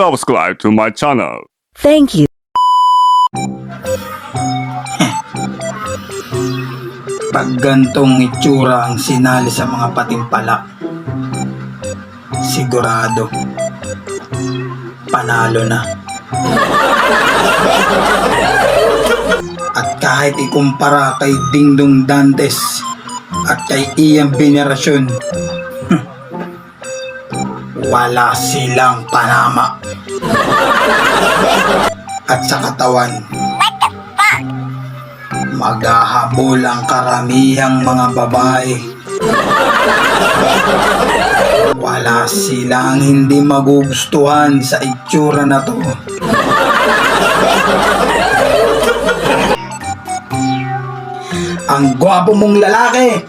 subscribe to my channel. Thank you. Pag gantong itsura ang sinali sa mga patimpalak, sigurado, panalo na. At kahit ikumpara kay Dingdong Dantes at kay Ian Venerasyon, wala silang panama. At sa katawan, maghahabol ang karamihang mga babae. Wala silang hindi magugustuhan sa itsura na to. Ang gwapo mong lalaki